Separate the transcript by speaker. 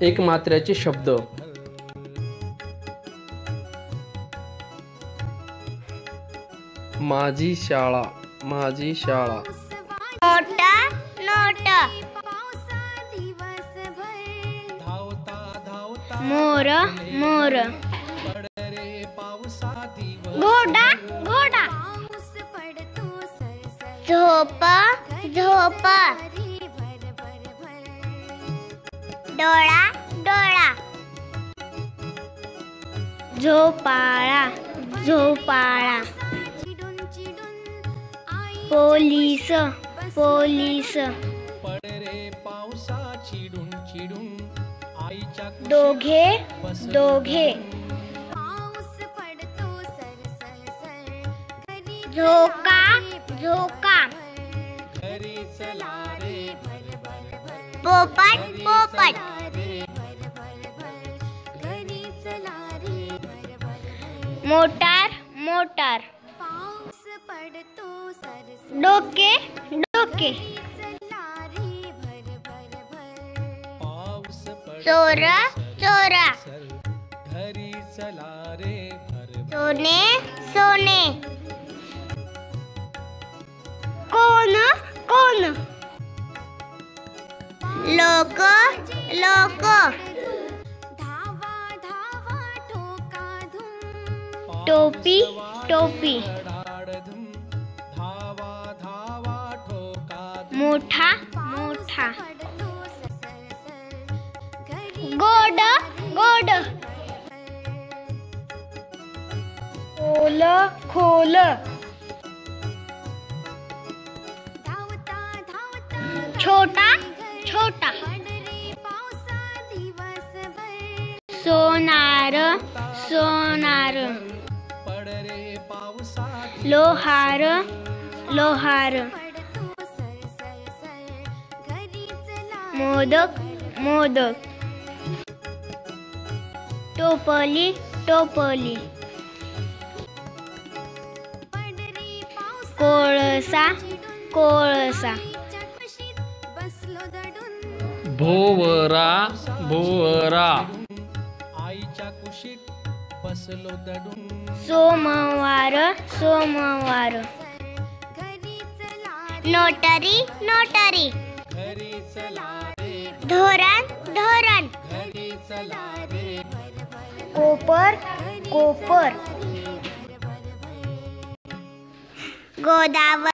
Speaker 1: एक मात्र्याचे शब्द. माझी शाळा माझी शाळा.
Speaker 2: मोठा नोट. मोर मोर. घोडा घोडा. झोप झोप. डोळा डोळा झोपाळा झोपाळा पोलीस पोलीस। दोघे दोघे। झोका झोका। पोपट पोपट। मोटार मोटार। डोके डोके। चोर, चोरा। घरी चला रे सोने सोने। कोण कोण लोक लोक। टोपी टोपी। मोठा मोठा। गोड गोड। खोल खोल। छोटा छोटा। सोनार सोनार। लोहार लोहार. मोदक मोदक. टोपली टोपली. कोळसा कोळसा.
Speaker 1: भोवरा भोवरा. बसलो दडून.
Speaker 2: सोमवार सोमवार. Notary notary. घरी चला रे. धोरण धोरण. घरी चला रे. कोपर कोपर. गोदावरी.